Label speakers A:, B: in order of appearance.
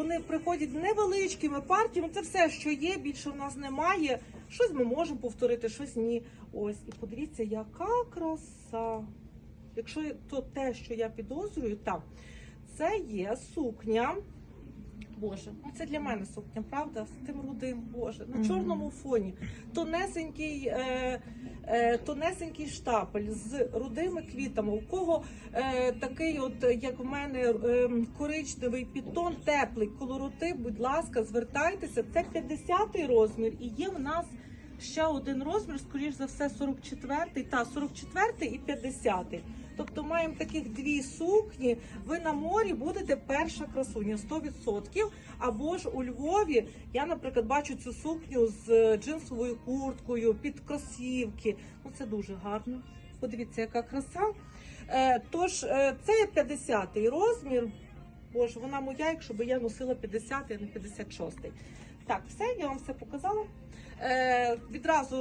A: вони приходять невеличкими партіями. Це все, що є. Більше в нас немає. Щось ми можемо повторити, щось ні. Ось і подивіться, яка краса. Якщо то те, що я підозрюю, так це є сукня. Боже, ну це для мене сукня, правда? З тим рудим, Боже, на чорному фоні. Тонесенький, е, е, тонесенький штапель з рудими квітами. У кого е, такий, от як в мене, е, коричневий підтон, теплий колороти, будь ласка, звертайтеся. Це 50-й розмір, і є в нас ще один розмір, скоріш за все, 44-й, та 44-й і 50-й. Тобто маємо таких дві сукні. Ви на морі будете перша красуня 100%. Або ж у Львові я, наприклад, бачу цю сукню з е, джинсовою курткою під кросівки. Ну це дуже гарно. Подивіться, яка краса. Е, тож е, це 50-й розмір. Боже, вона моя, якщо б я носила 50, а не 56. Так, все, я вам все показала. Е, відразу